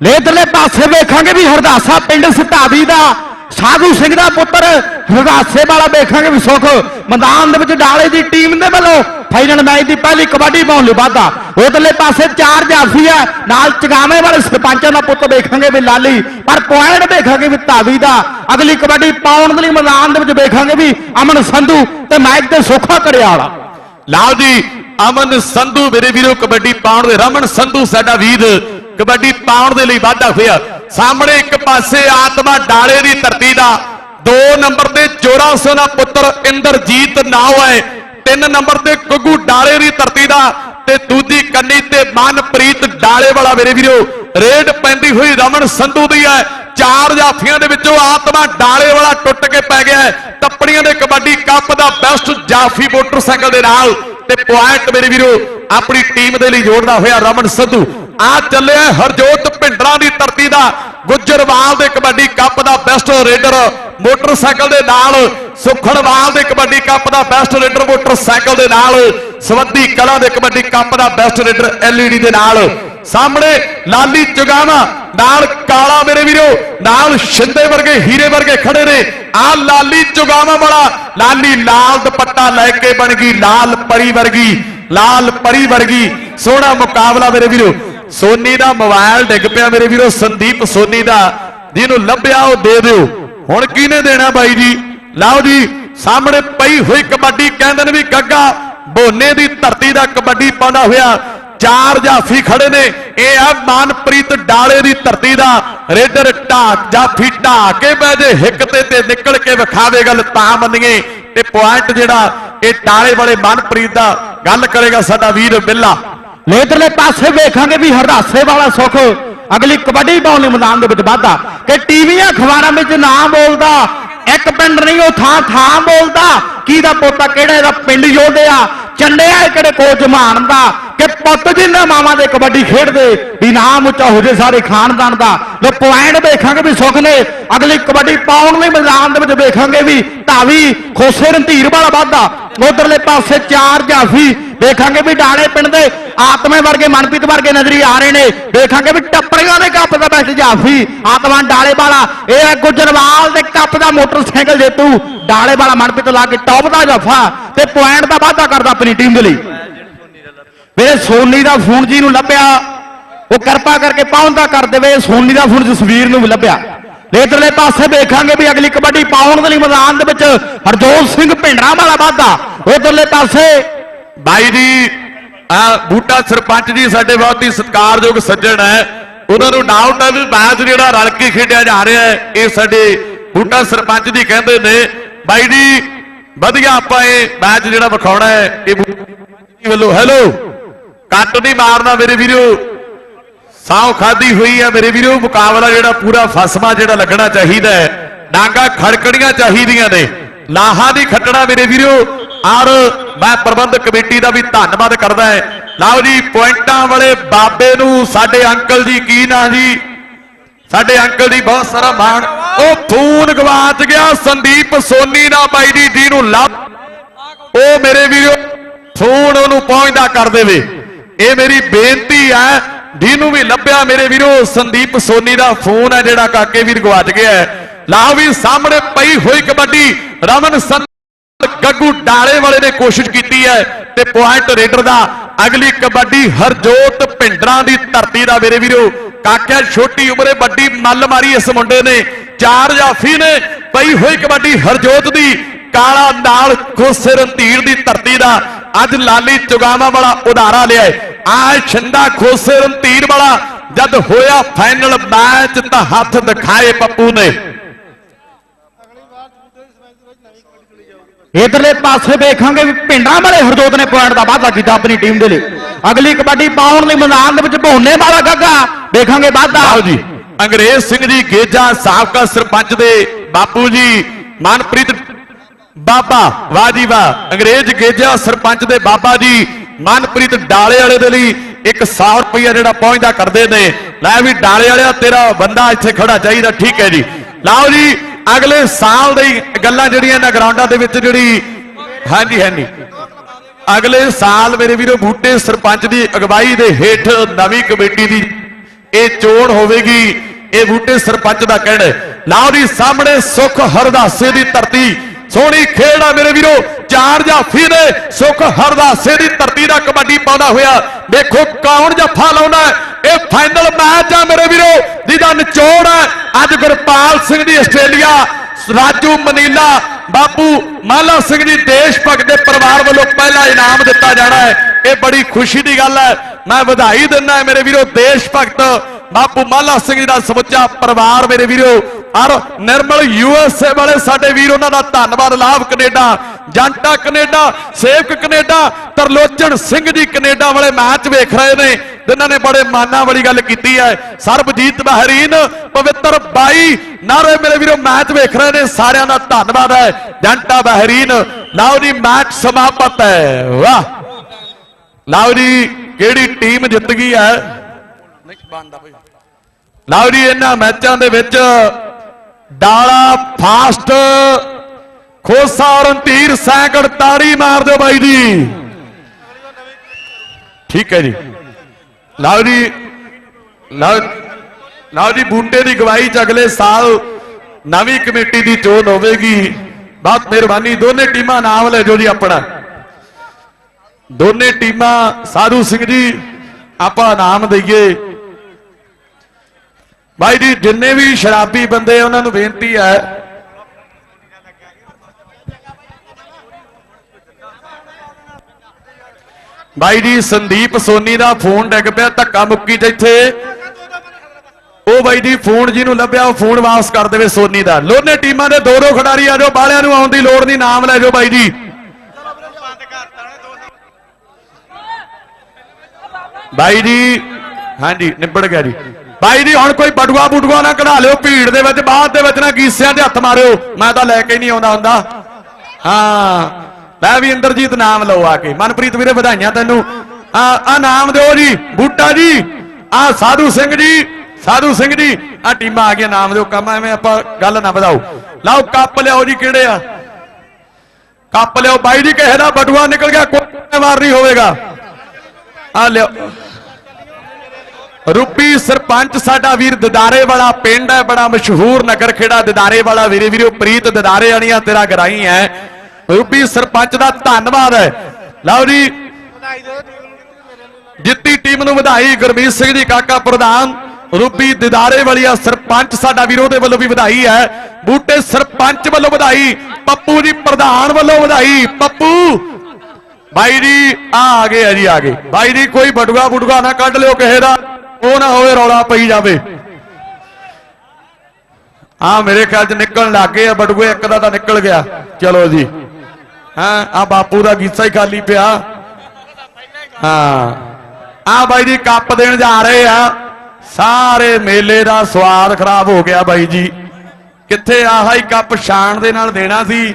ਲੇਦਰਲੇ ਪਾਸੇ ਵੇਖਾਂਗੇ ਵੀ ਹਰਦਾਸਾ ਪਿੰਡ ਸਤਾਵੀ ਦਾ, ਸਾਧੂ ਸਿੰਘ ਦਾ ਪੁੱਤਰ ਹਰਦਾਸੇ ਵਾਲਾ ਵੇਖਾਂਗੇ ਵੀ ਸੁਖ। ਮੈਦਾਨ ਦੇ ਵਿੱਚ ਡਾਲੇ ਦੀ ਟੀਮ ਦੇ ਵੱਲੋਂ ਫਾਈਨਲ ਮੈਚ ਦੀ ਪਹਿਲੀ ਕਬੱਡੀ ਪਾਉਣ ਲਈ ਵਾਧਾ। ਉਧਰਲੇ ਪਾਸੇ ਚਾਰ ਜਾਫੀ ਆ, ਨਾਲ ਚਗਾਵੇਂ ਵਾਲੇ ਸਰਪੰਚਾਂ ਦਾ ਪੁੱਤ ਵੇਖਾਂਗੇ ਵੀ ਲਾਲੀ। ਪਰ ਪੁਆਇੰਟ ਵੇਖਾਂਗੇ ਵੀ ਧਾਵੀ ਦਾ। ਅਗਲੀ ਕਬੱਡੀ ਪਾਉਣ ਦੇ ਲਈ ਮੈਦਾਨ ਦੇ ਵਿੱਚ ਵੇਖਾਂਗੇ ਵੀ ਅਮਨ ਸੰਧੂ ਤੇ ਮੈਚ ਤੇ ਸੁੱਖਾ ਕੜਿਆਲਾ ਲਓ ਜੀ, ਅਮਨ ਸੰਧੂ ਮੇਰੇ ਵੀਰੋ, ਕਬੱਡੀ ਪਾਉਣ ਦੇ ਰਮਨ ਸੰਧੂ ਸਾਡਾ ਵੀਰ ਕਬੱਡੀ ਪਾਉਣ ਦੇ ਲਈ ਵਾਧਾ ਹੋਇਆ। ਸਾਹਮਣੇ ਇੱਕ ਪਾਸੇ ਆਤਮਾ ਡਾਲੇ ਦੀ ਧਰਤੀ ਦਾ। ਦੋ ਨੰਬਰ ਤੇ ਜੋਰਾ ਦਾ ਪੁੱਤਰ ਇੰਦਰਜੀਤ ਨਾਮ ਹੈ। ਤਿੰਨ ਨੰਬਰ ਤੇ ਗੁੱਗੂ ਡਾਲੇ ਦੀ ਧਰਤੀ ਦਾ ਤੇ ਦੂਜੀ ਕੰਨੀ ਤੇ ਮਨਪ੍ਰੀਤ ਡਾਲੇ ਵਾਲਾ ਮੇਰੇ ਵੀਰੋ। ਰੇਡ ਪੈਂਦੀ ਹੋਈ ਰਮਨ ਸੰਧੂ ਦੀ ਹੈ। ਚਾਰ ਜਾਫੀਆਂ ਦੇ ਵਿੱਚੋਂ ਆਤਮਾ ਡਾਲੇ ਵਾਲਾ ਟੁੱਟ ਕੇ ਪੈ ਗਿਆ ਹੈ। ਟੱਪੜੀਆਂ ਦੇ ਕਬੱਡੀ ਕੱਪ ਦਾ ਬੈਸਟ ਜਾਫੀ ਮੋਟਰਸਾਈਕਲ ਦੇ ਨਾਲ। ਤੇ ਪੁਆਇੰਟ ਮੇਰੇ ਵੀਰੋ, ਆਪਣੀ ਟੀਮ ਦੇ ਲਈ ਜੋੜਦਾ ਹੋਇਆ ਰਮਨ ਸੰਧੂ। ਆ ਚੱਲਿਆ ਹਰਜੋਤ ਭਿੰਡਰਾਂ ਦੀ ਧਰਤੀ ਦਾ ਗੁੱਜਰਵਾਲ ਦੇ ਕਬੱਡੀ ਕੱਪ ਦਾ ਬੈਸਟ ਰੇਡਰ, ਮੋਟਰਸਾਈਕਲ ਦੇ ਨਾਲ ਸੁਖੜਵਾਲ ਦੇ ਕਬੱਡੀ ਕੱਪ ਦਾ ਬੈਸਟ ਰੇਡਰ, ਮੋਟਰਸਾਈਕਲ ਦੇ ਨਾਲ ਸਵੱਦੀ ਕਲਾ ਦੇ ਕਬੱਡੀ ਕੱਪ ਦਾ ਬੈਸਟ ਰੇਡਰ ਐਲਈਡੀ ਦੇ ਨਾਲ। ਸਾਹਮਣੇ ਲਾਲੀ ਚੁਗਾਵਾ, ਨਾਲ ਕਾਲਾ ਮੇਰੇ ਵੀਰੋ, ਨਾਲ ਸ਼ਿੰਦੇ ਵਰਗੇ, ਹੀਰੇ ਵਰਗੇ ਖੜੇ ਨੇ। ਆ ਲਾਲੀ ਚੁਗਾਵਾ ਵਾਲਾ, ਲਾਲੀ ਲਾਲ ਦੁਪੱਟਾ ਲੈ ਕੇ ਬਣ ਗਈ, ਲਾਲ ਪਰੀ ਵਰਗੀ, ਲਾਲ ਪਰੀ ਵਰਗੀ। ਸੋਹਣਾ ਮੁਕਾਬਲਾ ਮੇਰੇ ਵੀਰੋ। ਸੋਨੀ ਦਾ ਮੋਬਾਈਲ ਡਿੱਗ ਪਿਆ ਮੇਰੇ ਵੀਰੋ, ਸੰਦੀਪ ਸੋਨੀ ਦਾ। ਜਿਹਨੂੰ ਲੱਭਿਆ, ਉਹ ਦੇ ਦਿਓ। ਹੁਣ ਕਿਹਨੇ ਦੇਣਾ ਬਾਈ ਜੀ? ਲਓ ਜੀ, ਸਾਹਮਣੇ ਪਈ ਹੋਈ ਕਬੱਡੀ, ਕਹਿੰਦੇ ਨੇ ਵੀ ਗੱਗਾ, ਬੋਨੇ ਦੀ ਧਰਤੀ ਦਾ ਕਬੱਡੀ ਪਾਉਂਦਾ ਹੋਇਆ। ਚਾਰ ਜਾਫੀ ਖੜੇ ਨੇ। ਇਹ ਆ ਮਨਪ੍ਰੀਤ ਡਾਲੇ ਦੀ ਧਰਤੀ ਦਾ। ਰੇਡਰ ਢਾਕ, ਜਾਫੀ ਢਾਕ ਕੇ ਬਹਿ ਜੇ ਹਿੱਕ ਤੇ ਤੇ ਨਿਕਲ ਕੇ ਵਿਖਾਵੇ ਗੱਲ ਤਾਂ ਮੰਨੀਏ। ਤੇ ਪੁਆਇੰਟ ਜਿਹੜਾ, ਇਹ ਡਾਲੇ ਵਾਲੇ ਮਨਪ੍ਰੀਤ ਦਾ। ਗੱਲ ਕਰੇਗਾ ਸਾਡਾ ਵੀਰ ਬਿੱਲਾ। ਲੇਦਰਲੇ ਪਾਸੇ ਵੇਖਾਂਗੇ ਵੀ ਹਰਦਾਸੇ ਵਾਲਾ ਸੁਖ। ਅਗਲੀ ਕਬੱਡੀ ਪਾਉਣ ਲਈ ਮੈਦਾਨ ਦੇ ਵਿੱਚ ਵਾਧਾ। ਕਿ ਟੀਵੀਆਂ ਅਖਬਾਰਾਂ ਵਿੱਚ ਨਾ ਬੋਲਦਾ, ਇੱਕ ਪਿੰਡ ਨਹੀਂ, ਉਹ ਥਾਂ ਥਾਂ ਬੋਲਦਾ। ਕਿਹਦਾ ਪੋਤਾ ਕਿਹੜਾ ਇਹਦਾ ਪਿੰਡ ਯੋਧਿਆ ਚੰਡਿਆ ਇਹ ਕਿਹੜੇ ਕੋਚ ਮਾਨਦਾ ਕਿ ਪੁੱਤ ਜਿੰਨਾ ਮਾਵਾਂ ਦੇ ਕਬੱਡੀ ਖੇਡਦੇ, ਵੀ ਨਾਮ ਉੱਚਾ ਹੋ ਜੇ ਸਾਰੇ ਖਾਨਦਾਨ ਦਾ। ਲੋ ਪੁਆਇੰਟ ਵੇਖਾਂਗੇ ਵੀ ਸੁਖ ਨੇ। ਅਗਲੀ ਕਬੱਡੀ ਪਾਉਣ ਲਈ ਮੈਦਾਨ ਦੇ ਵਿੱਚ ਵੇਖਾਂਗੇ ਵੀ ਧਾਵੀ, ਖੋਸੇ ਰਣਧੀਰ ਵਾਲਾ ਵਾਧਾ। ਉਧਰਲੇ ਪਾਸੇ ਚਾਰ ਜਾਫੀ ਦੇਖਾਂਗੇ ਵੀ ਡਾਲੇ ਪਿੰਡ ਦੇ ਆਤਮੇ ਵਰਗੇ, ਮਨਪ੍ਰੀਤ ਵਰਗੇ ਨਜ਼ਰੀ ਆ ਰਹੇ ਨੇ। ਦੇਖਾਂਗੇ ਵੀ ਟੱਪੜੀਆਂ ਦੇ ਕੱਪ ਦਾ ਬੈਸਟ ਜਾਫੀ ਆਤਮਾ ਡਾਲੇ ਵਾਲਾ, ਇਹ ਹੈ ਗੁਜਰਵਾਲ ਦੇ ਕੱਪ ਦਾ ਮੋਟਰਸਾਈਕਲ ਜੇਤੂ। ਡਾਲੇ ਵਾਲਾ ਮਨਪ੍ਰੀਤ ਲਾ ਕੇ ਟੌਪ ਦਾ ਜਫਾ ਤੇ ਪੁਆਇੰਟ ਦਾ ਵਾਧਾ ਕਰਦਾ ਆਪਣੀ ਟੀਮ ਦੇ ਲਈ। ਮੇਰੇ ਸੋਨੀ ਦਾ ਫੋਨ ਜੀ ਨੂੰ ਲੱਭਿਆ, ਉਹ ਕਿਰਪਾ ਕਰਕੇ ਪਹੁੰਚਦਾ ਕਰ ਦੇਵੇ। ਸੋਨੀ ਦਾ ਫੋਨ ਜਸਵੀਰ ਨੂੰ ਵੀ ਲੱਭਿਆ। ਇਧਰਲੇ ਪਾਸੇ ਵੇਖਾਂਗੇ ਵੀ ਅਗਲੀ ਕਬੱਡੀ ਪਾਉਣ ਦੇ ਲਈ ਮੈਦਾਨ ਦੇ ਵਿੱਚ ਹਰਜੋਤ ਸਿੰਘ ਭਿੰਡਰਾਂ ਵਾਲਾ ਵਾਧਾ। ਉਧਰਲੇ ਪਾਸੇ। ਬਾਈ ਜੀ, ਆ ਬੂਟਾ ਸਰਪੰਚ ਜੀ ਸਾਡੇ ਬਹੁਤ ਹੀ ਸਤਿਕਾਰਯੋਗ ਸੱਜਣ ਹੈ। ਉਹਨਾਂ ਨੂੰ ਡਾਊਟ ਹੈ ਵੀ ਮੈਚ ਜਿਹੜਾ ਰਲ ਕੇ ਖੇਡਿਆ ਜਾ ਰਿਹਾ ਹੈ, ਇਹ ਸਾਡੇ ਬੂਟਾ ਸਰਪੰਚ ਜੀ ਕਹਿੰਦੇ ਨੇ। ਬਾਈ ਜੀ, ਵਧੀਆ ਆਪਾਂ ਇਹ ਮੈਚ ਜਿਹੜਾ ਵਿਖਾਉਣਾ ਹੈ, ਇਹ ਵੱਲੋਂ। ਹੈਲੋ ਕੱਟ ਨਹੀਂ ਮਾਰਨਾ ਮੇਰੇ ਵੀਰੋ। ਸਾਹ ਖਾਦੀ ਹੋਈ ਹੈ ਮੇਰੇ ਵੀਰੋ, ਮੁਕਾਬਲਾ ਜਿਹੜਾ ਪੂਰਾ ਫਸਮਾ ਜਿਹੜਾ ਲੱਗਣਾ ਚਾਹੀਦਾ ਹੈ। ਡਾਂਗਾ ਖੜਕਣੀਆਂ ਚਾਹੀਦੀਆਂ ਨੇ। ਲਾਹਾਂ ਦੀ ਖੱਟਣਾ ਮੇਰੇ ਵੀਰੋ, ਔਰ ਮੈਂ ਪ੍ਰਬੰਧਕ ਕਮੇਟੀ ਦਾ ਵੀ ਧੰਨਵਾਦ ਕਰਦਾ ਹੈ। ਲਓ ਜੀ, ਪੁਆਇੰਟਾਂ ਵਾਲੇ ਬਾਬੇ ਨੂੰ ਸਾਡੇ ਅੰਕਲ ਜੀ, ਕੀ ਨਾਂ ਜੀ? ਸਾਡੇ ਅੰਕਲ ਦੀ ਬਹੁਤ ਸਾਰਾ ਮਾਣ। ਉਹ ਫੋਨ ਗਵਾਚ ਗਿਆ, ਸੰਦੀਪ ਸੋਨੀ ਦਾ ਬਾਈ ਜੀ ਜੀ ਨੂੰ ਲੱਭ ਉਹ ਮੇਰੇ ਵੀਰੋ, ਫੋਨ ਉਹਨੂੰ ਪਹੁੰਚਦਾ ਕਰ ਦੇਵੇ। ਇਹ ਮੇਰੀ ਬੇਨਤੀ ਹੈ ਜਿਹਨੂੰ ਵੀ ਲੱਭਿਆ ਮੇਰੇ ਵੀਰੋ, ਸੰਦੀਪ ਸੋਨੀ ਦਾ ਫੋਨ ਹੈ ਜਿਹੜਾ ਕਾਕੇ ਵੀਰ ਗਵਾਚ ਗਿਆ ਹੈ। ਲਾਓ ਵੀ ਸਾਹਮਣੇ ਪਈ ਹੋਈ ਕਬੱਡੀ, ਰਮਨ ਸੰਤ ਗੱਗੂ ਡਾਲੇ ਵਾਲੇ ਨੇ ਕੋਸ਼ਿਸ਼ ਕੀਤੀ ਹੈ ਤੇ ਪੁਆਇੰਟ ਰੇਡਰ ਦਾ ਅਗਲੀ ਕਬੱਡੀ ਹਰਜੋਤ ਭਿੰਡਰਾਂ ਦੀ ਧਰਤੀ ਦਾ ਮੇਰੇ ਵੀਰੋ, ਕਾਕਿਆ ਛੋਟੀ ਉਮਰੇ ਵੱਡੀ ਮੱਲ ਮਾਰੀ ਇਸ ਮੁੰਡੇ ਨੇ, ਚਾਰ ਜਾਫੀ ਨੇ, ਪਈ ਹੋਈ ਕਬੱਡੀ ਹਰਜੋਤ ਦੀ, ਕਾਲਾ ਨਾਲ ਖੋਸੇ ਰਣਧੀਰ ਦੀ ਧਰਤੀ ਦਾ, ਅੱਜ ਲਾਲੀ ਚੁਗਾਵਾ ਵਾਲਾ ਉਧਾਰਾ ਲਿਆ ਹੈ ਆ ਛੰਦਾ ਖੋਸੇ ਰਣਧੀਰ ਵਾਲਾ ਜਦ ਹੋਇਆ ਫਾਈਨਲ ਮੈਚ ਤਾਂ ਹੱਥ ਦਿਖਾਏ ਪੱਪੂ ਨੇ। ਇਧਰਲੇ ਪਾਸੇ ਵੇਖਾਂਗੇ ਵੀ ਪਿੰਡਾਂ ਵਾਲੇ ਹਰਜੋਤ ਨੇ ਪੁਆਇੰਟ ਦਾ ਵਾਧਾ ਕੀਤਾ ਆਪਣੀ ਟੀਮ ਦੇ ਲਈ। ਅਗਲੀ ਕਬੱਡੀ ਪਾਉਣ ਲਈ ਮੈਦਾਨ ਦੇ ਵਿੱਚ ਭੋਨੇ ਵਾਲਾ ਗੱਗਾ। ਵੇਖਾਂਗੇ ਵਾਧਾ। ਆਓ ਜੀ ਅੰਗਰੇਜ਼ ਸਿੰਘ ਜੀ ਗੇਜਾ ਸਾਬਕਾ ਸਰਪੰਚ ਦੇ ਬਾਪੂ ਜੀ ਮਨਪ੍ਰੀਤ ਬਾਬਾ ਵਾਹ ਜੀ ਵਾਹ। ਅੰਗਰੇਜ਼ ਗੇਜਾ ਸਰਪੰਚ ਦੇ ਬਾਬਾ ਜੀ ਮਨਪ੍ਰੀਤ ਡਾਲੇ ਵਾਲੇ ਦੇ ਲਈ ਇੱਕ 100 ਰੁਪਇਆ ਜਿਹੜਾ ਪਹੁੰਚਦਾ ਕਰਦੇ ਨੇ। ਲੈ ਵੀ ਡਾਲੇ ਵਾਲਿਆ, ਤੇਰਾ ਬੰਦਾ ਇੱਥੇ ਖੜਾ ਚਾਹੀਦਾ, ਠੀਕ ਹੈ ਜੀ। ਲਓ ਜੀ, ਅਗਲੇ ਸਾਲ ਦੀ ਗੱਲਾਂ ਜਿਹੜੀਆਂ ਇਹਨਾਂ ਗਰਾਊਂਡਾਂ ਦੇ ਵਿੱਚ ਜਿਹੜੀ, ਹਾਂਜੀ ਹਾਂਜੀ। ਅਗਲੇ ਸਾਲ ਮੇਰੇ ਵੀਰੋ, ਬੂਟੇ ਸਰਪੰਚ ਦੀ ਅਗਵਾਈ ਦੇ ਹੇਠ ਨਵੀਂ ਕਮੇਟੀ ਦੀ ਇਹ ਚੋਣ ਹੋਵੇਗੀ। ਇਹ ਬੂਟੇ ਸਰਪੰਚ ਦਾ ਕਹਿਣਾ ਹੈ। ਲਓ ਜੀ, ਸਾਹਮਣੇ ਸੁਖ ਹਰਦਾਸੇ ਦੀ ਧਰਤੀ। ਸੋਹਣੀ ਖੇਡ ਆ ਮੇਰੇ ਵੀਰੋ। ਚਾਰ ਜਾਫੀ ਨੇ ਸੁਖ ਹਰਦਾਸੇ ਦੀ ਧਰਤੀ ਦਾ ਕਬੱਡੀ ਪਾਉਂਦਾ ਹੋਇਆ। ਵੇਖੋ ਕੌਣ ਜੱਫਾ ਲਾਉਂਦਾ ਇਹ ਫਾਈਨਲ ਮੈਚ ਆ ਮੇਰੇ ਵੀਰੋ, ਜਿਹਦਾ ਨਿਚੋੜ ਹੈ। ਅੱਜ ਗੁਰਪਾਲ ਸਿੰਘ ਦੀ ਆਸਟ੍ਰੇਲੀਆ, ਰਾਜੂ ਮਨੀਲਾ, ਬਾਪੂ ਮਾਲਾ ਸਿੰਘ ਜੀ ਦੇਸ਼ ਭਗਤ ਦੇ ਪਰਿਵਾਰ ਵੱਲੋਂ ਪਹਿਲਾ ਇਨਾਮ ਦਿੱਤਾ ਜਾਣਾ ਹੈ। ਇਹ ਬੜੀ ਖੁਸ਼ੀ ਦੀ ਗੱਲ ਹੈ। ਮੈਂ ਵਧਾਈ ਦਿੰਦਾ ਮੇਰੇ ਵੀਰੋ, ਦੇਸ਼ ਭਗਤ। ਬਾਪੂ ਮਾਲਾ ਸਿੰਘ ਜੀ ਦਾ ਸਮੁੱਚਾ ਪਰਿਵਾਰ ਮੇਰੇ ਵੀਰੋ, ਔਰ ਨਿਰਮਲ ਯੂਐਸਏ ਵਾਲੇ ਸਾਡੇ ਵੀਰ, ਉਹਨਾਂ ਦਾ ਧੰਨਵਾਦ। Labh Canada Janta Canada, Sewak Canada, Tarlochan Singh ji Canada ਵਾਲੇ ਮੈਚ ਵੇਖ ਰਹੇ ਨੇ, ਜਿਨ੍ਹਾਂ ਨੇ ਬੜੇ ਮਾਨਾਂ ਵਾਲੀ ਗੱਲ ਕੀਤੀ ਹੈ। ਸਰਬਜੀਤ ਬਹਿਰੀਨ, ਪਵਿੱਤਰ ਬਾਈ ਨਾਰੇ ਮੇਰੇ ਵੀਰੋ, ਮੈਚ ਵੇਖ ਰਹੇ ਨੇ, ਸਾਰਿਆਂ ਦਾ ਧੰਨਵਾਦ ਹੈ। ਜੰਟਾ ਬਹਿਰੀਨ, ਲਓ ਜੀ, ਮੈਚ ਸਮਾਪਤ ਹੈ। ਵਾਹ! ਲਓ ਜੀ, ਕਿਹੜੀ ਟੀਮ ਜਿੱਤ ਗਈ ਹੈ? ਲਓ ਜੀ, ਇਹਨਾਂ ਮੈਚਾਂ ਦੇ ਵਿੱਚ ਡਾਲਾ ਫਾਸਟ, ਖੋਸਾ ਰਣਧੀਰ ਸੈਂਕੜ ਤਾੜੀ ਮਾਰ ਦਿਓ ਬਾਈ ਜੀ। ਠੀਕ ਹੈ ਜੀ। ਲਓ ਜੀ, ਲਓ ਲਓ ਜੀ, ਬੂਟੇ ਦੀ ਗਵਾਹੀ ਚ ਅਗਲੇ ਸਾਲ ਨਵੀਂ ਕਮੇਟੀ ਦੀ ਚੋਣ ਹੋਵੇਗੀ। ਬਹੁਤ ਮਿਹਰਬਾਨੀ, ਦੋਨੇ ਟੀਮਾਂ ਨਾਮ ਲੈ ਜੋ ਜੀ ਆਪਣਾ। ਦੋਨੇ ਟੀਮਾਂ, ਸਾਧੂ ਸਿੰਘ ਜੀ, ਆਪਾਂ ਨਾਮ ਦਈਏ। ਭਾਈ ਜੀ, ਜਿੰਨੇ ਵੀ ਸ਼ਰਾਬੀ ਬੰਦੇ ਉਹਨਾਂ ਨੂੰ ਬੇਨਤੀ ਹੈ। ਭਾਈ ਜੀ, ਸੰਦੀਪ ਸੋਨੀ ਦਾ ਫੋਨ ਡਿੱਗ ਪਿਆ, ਧੱਕਾ ਮੁੱਕੀ ਚ ਇੱਥੇ। ਉਹ ਬਾਈ ਜੀ, ਫੋਨ ਜਿਹਨੂੰ ਲੱਭਿਆ, ਉਹ ਫੋਨ ਵਾਪਸ ਕਰ ਦੇਵੇ ਸੋਨੀ ਦਾ। ਲੋਨੇ ਟੀਮਾਂ ਦੇ ਦੋ ਦੋ ਖਿਡਾਰੀ ਆ ਜਾਓ ਬਾਲਿਆਂ ਨੂੰ ਆਉਣ ਦੀ ਲੋੜ ਨਹੀਂ, ਨਾਮ ਲੈ ਜਾਓ ਬਾਈ ਜੀ। ਬਾਈ ਜੀ, ਹਾਂਜੀ, ਨਿਬੜ ਗਿਆ ਜੀ। ਬਾਈ ਜੀ, ਹੁਣ ਕੋਈ ਬਟੂਆ ਬੁਟੂਆ ਨਾ ਕਢਾ ਲਿਓ, ਭੀੜ ਦੇ ਵਿੱਚ, ਬਾਅਦ ਦੇ ਵਿੱਚ ਨਾ ਗੀਸਿਆਂ ਦੇ ਹੱਥ ਮਾਰਿਓ। ਮੈਂ ਤਾਂ ਲੈ ਕੇ ਨਹੀਂ ਆਉਂਦਾ ਹੁੰਦਾ। ਹਾਂ ਲੈ ਵੀ ਇੰਦਰਜੀਤ ਨਾਮ ਲਓ ਆ ਕੇ। ਮਨਪ੍ਰੀਤ ਵੀਰੇ, ਵਧਾਈਆਂ ਤੈਨੂੰ। ਆ ਆ ਨਾਮ ਦਿਓ ਜੀ, ਬੂਟਾ ਜੀ। ਆ ਸਾਧੂ ਸਿੰਘ ਜੀ, ਸਾਧੂ ਸਿੰਘ ਜੀ। ਆ ਟੀਮਾਂ ਆ ਗਈਆਂ, ਨਾਮ ਦਿਓ। ਕੰਮ ਐਵੇਂ ਆਪਾਂ ਗੱਲ ਨਾ ਵਧਾਓ। ਲਓ, ਕੱਪ ਲਿਆਓ ਜੀ, ਕਿਹੜੇ ਆ? ਕੱਪ ਲਿਆਓ। ਬਾਈ ਜੀ, ਕਿਸੇ ਦਾ ਬਟੂਆ ਨਿਕਲ ਗਿਆ, ਕੋਈ ਵਾਰ ਨਹੀਂ ਹੋਵੇਗਾ। ਆ ਲਿਓ ਰੂਪੀ ਸਰਪੰਚ ਸਾਡਾ ਵੀਰ ਦਦਾਰੇ ਵਾਲਾ ਪਿੰਡ ਹੈ, ਬੜਾ ਮਸ਼ਹੂਰ ਨਗਰ ਖੇੜਾ ਦਦਾਰੇ ਵਾਲਾ ਵੀਰੇ, ਵੀਰੋ ਪ੍ਰੀਤ ਦਦਾਰੇ ਵਾਲੀਆਂ ਤੇਰਾ ਗਰਾਈ ਹੈ। ਰੂਪੀ ਸਰਪੰਚ ਦਾ ਧੰਨਵਾਦ ਹੈ। ਲਓ ਜੀ, ਜਿੱਤੀ ਟੀਮ ਨੂੰ ਵਧਾਈ ਗੁਰਮੀਤ ਸਿੰਘ ਜੀ, ਕਾਕਾ ਪ੍ਰਧਾਨ। ਰੂਬੀ ਦਿਦਾਰੇ ਵਾਲੀਆ ਸਰਪੰਚ ਸਾਡਾ ਵੀਰੋ ਦੇ ਵੱਲੋਂ ਵੀ ਵਧਾਈ ਹੈ। ਬੂਟੇ ਸਰਪੰਚ ਵੱਲੋਂ ਵਧਾਈ, ਪੱਪੂ ਜੀ ਪ੍ਰਧਾਨ ਵੱਲੋਂ ਵਧਾਈ, ਪੱਪੂ। ਬਾਈ ਜੀ, ਆ ਆ ਗਏ ਆ ਜੀ, ਆ ਗਏ। ਬਾਈ ਜੀ, ਕੋਈ ਬਟੂਆ ਬੁਟੂਆ ਨਾ ਕੱਢ ਲਿਓ ਕਿਸੇ ਦਾ। ਉਹ ਨਾ ਹੋਵੇ, ਰੌਲਾ ਪਈ ਜਾਵੇ। ਆ ਮੇਰੇ ਖਿਆਲ ਚ ਨਿਕਲਣ ਲੱਗ ਗਏ ਆ, ਬਟੂਏ, ਇੱਕ ਦਾ ਤਾਂ ਨਿਕਲ ਗਿਆ। ਚਲੋ ਜੀ। ਹਾਂ ਆ ਬਾਪੂ ਦਾ ਗੀਸਾ ਹੀ ਖਾਲੀ ਪਿਆ। ਹਾਂ। ਆ ਬਾਈ ਜੀ, ਕੱਪ ਦੇਣ ਜਾ ਰਹੇ ਆ। ਸਾਰੇ ਮੇਲੇ ਦਾ ਸਵਾਦ ਖਰਾਬ ਹੋ ਗਿਆ ਬਾਈ ਜੀ। ਕਿੱਥੇ ਆਹਾ ਹੀ ਕੱਪ ਸ਼ਾਨ ਦੇ ਨਾਲ ਦੇਣਾ ਸੀ,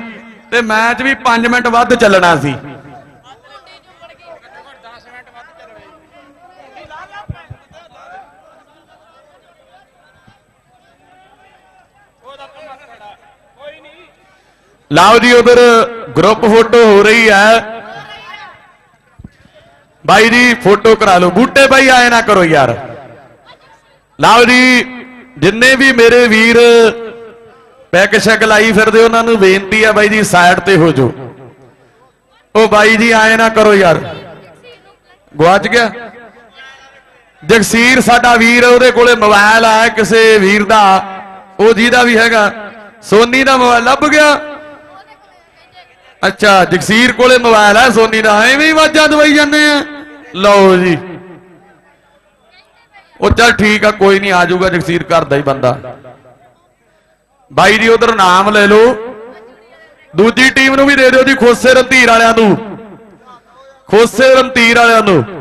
ਤੇ ਮੈਚ ਵੀ 5 ਮਿੰਟ ਵੱਧ ਚੱਲਣਾ ਸੀ। ਲਓ ਜੀ, ਉਧਰ ਗਰੁੱਪ ਫੋਟੋ ਹੋ ਰਹੀ ਹੈ। ਬਾਈ ਜੀ ਫੋਟੋ ਕਰਾ ਲਓ। ਬੂਟੇ ਬਾਈ, ਆਏ ਨਾ ਕਰੋ ਯਾਰ। ਲਓ ਜੀ, ਜਿੰਨੇ ਵੀ ਮੇਰੇ ਵੀਰ ਪੈਕ ਸ਼ੈਕ ਲਾਈ ਫਿਰਦੇ, ਉਹਨਾਂ ਨੂੰ ਬੇਨਤੀ ਹੈ ਬਾਈ ਜੀ ਸਾਈਡ ਤੇ ਹੋ ਜਾਓ। ਉਹ ਬਾਈ ਜੀ, ਆਏ ਨਾ ਕਰੋ ਯਾਰ। ਗਵਾਚ ਗਿਆ? ਜਗਸੀਰ, ਸਾਡਾ ਵੀਰ, ਉਹਦੇ ਕੋਲੇ ਮੋਬਾਈਲ ਆ, ਕਿਸੇ ਵੀਰ ਦਾ। ਉਹ ਜਿਹਦਾ ਵੀ ਹੈਗਾ। ਸੋਨੀ ਦਾ ਮੋਬਾਈਲ ਲੱਭ ਗਿਆ। ਅੱਛਾ, ਜਗਸੀਰ ਕੋਲੇ ਮੋਬਾਈਲ ਹੈ ਸੋਨੀ ਦਾ, ਐਵੇਂ ਹੀ ਆਵਾਜ਼ਾਂ ਦਵਾਈ ਜਾਂਦੇ ਆ। ਲਓ ਜੀ। ਉਹ ਚੱਲ ਠੀਕ ਆ, ਕੋਈ ਨਹੀਂ, ਆ ਜਾਊਗਾ ਜਗਸੀਰ ਘਰ ਦਾ ਹੀ ਬੰਦਾ। ਬਾਈ ਜੀ, ਉਧਰ ਨਾਮ ਲੈ ਲਓ। ਦੂਜੀ ਟੀਮ ਨੂੰ ਵੀ ਦੇ ਦਿਓ ਜੀ, ਖੋਸੇ ਰੰਧੀਰ ਵਾਲਿਆਂ ਨੂੰ। ਖੋਸੇ ਰੰਧੀਰ ਵਾਲਿਆਂ ਨੂੰ।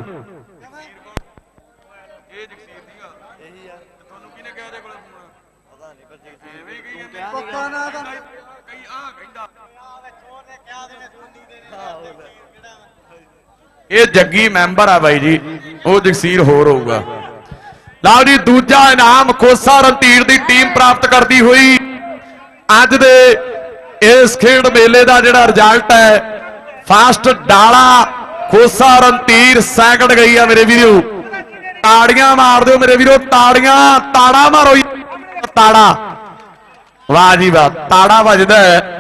ਇਹ ਜੱਗੀ ਮੈਂਬਰ ਆ ਬਾਈ ਜੀ ਉਹ ਜਗਸੀਰ ਹੋਰ ਹੋਊਗਾ। ਲਓ ਜੀ ਦੂਜਾ ਇਨਾਮ ਖੋਸਾ ਰਣਧੀਰ ਦੀ ਟੀਮ ਪ੍ਰਾਪਤ ਕਰਦੀ ਹੋਈ। ਅੱਜ ਦੇ ਇਸ ਖੇਡ ਮੇਲੇ ਦਾ ਜਿਹੜਾ ਰਿਜ਼ਲਟ ਹੈ ਫਾਸਟ ਡਾਲਾ ਖੋਸਾ ਰਣਧੀਰ ਸੈਕਿੰਡ ਗਈ ਆ ਮੇਰੇ ਵੀਰੋ। ਤਾੜੀਆਂ ਮਾਰ ਦਿਓ ਮੇਰੇ ਵੀਰੋ ਤਾੜੀਆਂ ਤਾੜਾ ਮਾਰੋ ਜੀ, ਤਾੜਾ। ਵਾਹ ਜੀ ਵਾਹ ਤਾੜਾ ਵੱਜਦਾ ਹੈ।